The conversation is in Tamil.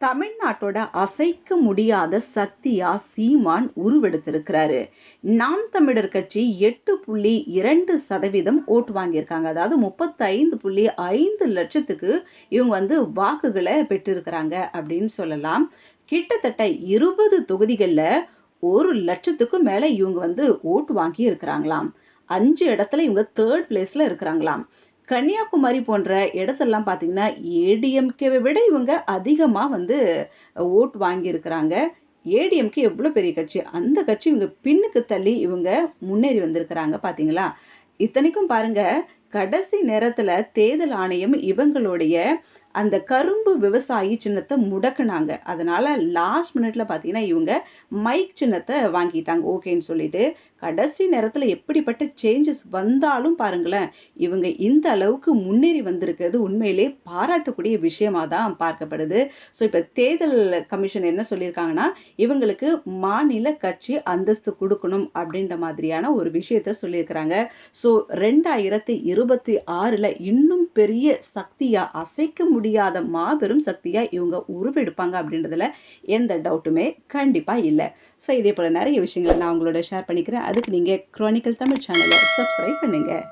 தமிழ்நாட்டோட அசைக்க முடியாத சக்தியா சீமான் உருவெடுத்திருக்கிறாரு. நாம் தமிழர் கட்சி எட்டு புள்ளி இரண்டு சதவீதம் ஓட்டு வாங்கியிருக்காங்க. அதாவது முப்பத்தைந்து புள்ளி ஐந்து லட்சத்துக்கு இவங்க வந்து வாக்குகளை பெற்றிருக்கிறாங்க அப்படின்னு சொல்லலாம். கிட்டத்தட்ட இருபது தொகுதிகளில் ஒரு லட்சத்துக்கும் மேலே இவங்க வந்து ஓட்டு வாங்கி இருக்கிறாங்களாம் அஞ்சு இடத்துல இவங்க தேர்ட் பிளேஸில் இருக்கிறாங்களாம். கன்னியாகுமரி போன்ற இடத்தெல்லாம் பார்த்தீங்கன்னா ஏடிஎம்கேவை விட இவங்க அதிகமாக வந்து ஓட் வாங்கியிருக்கிறாங்க. ஏடிஎம்கே எவ்வளோ பெரிய கட்சி? அந்த கட்சி இவங்க பின்னுக்கு தள்ளி இவங்க முன்னேறி வந்திருக்கிறாங்க பார்த்தீங்களா இத்தனைக்கும் பாருங்க கடைசி நேரத்தில் தேர்தல் ஆணையம் இவங்களுடைய அந்த கரும்பு விவசாயி சின்னத்தை முடக்குனாங்க. அதனால் லாஸ்ட் மினிட்ல பார்த்தீங்கன்னா இவங்க மைக் சின்னத்தை வாங்கிட்டாங்க. ஓகேன்னு சொல்லிட்டு கடைசி நேரத்தில் எப்படிப்பட்ட சேஞ்சஸ் வந்தாலும் பாருங்களேன் இவங்க இந்த அளவுக்கு முன்னேறி வந்திருக்கிறது உண்மையிலே பாராட்டக்கூடிய விஷயமா தான் பார்க்கப்படுது. ஸோ இப்போ தேர்தல் கமிஷன் என்ன சொல்லியிருக்காங்கன்னா இவங்களுக்கு மாநில கட்சி அந்தஸ்து கொடுக்கணும் அப்படின்ற மாதிரியான ஒரு விஷயத்த சொல்லியிருக்கிறாங்க. ஸோ ரெண்டாயிரத்தி இருபத்தி ஆறில் இன்னும் பெரிய சக்தியாக அசைக்க முடியாத மாபெரும் சக்தியாக இவங்க உருவெடுப்பாங்க அப்படின்றதுல எந்த டவுட்டுமே கண்டிப்பாக இல்லை. ஸோ இதே போல் நிறைய விஷயங்களை நான் உங்களோட ஷேர் பண்ணிக்கிறேன். அதுக்கு நீங்கள் க்ரானிக்கல் தமிழ் சேனலை சப்ஸ்கிரைப் பண்ணுங்கள்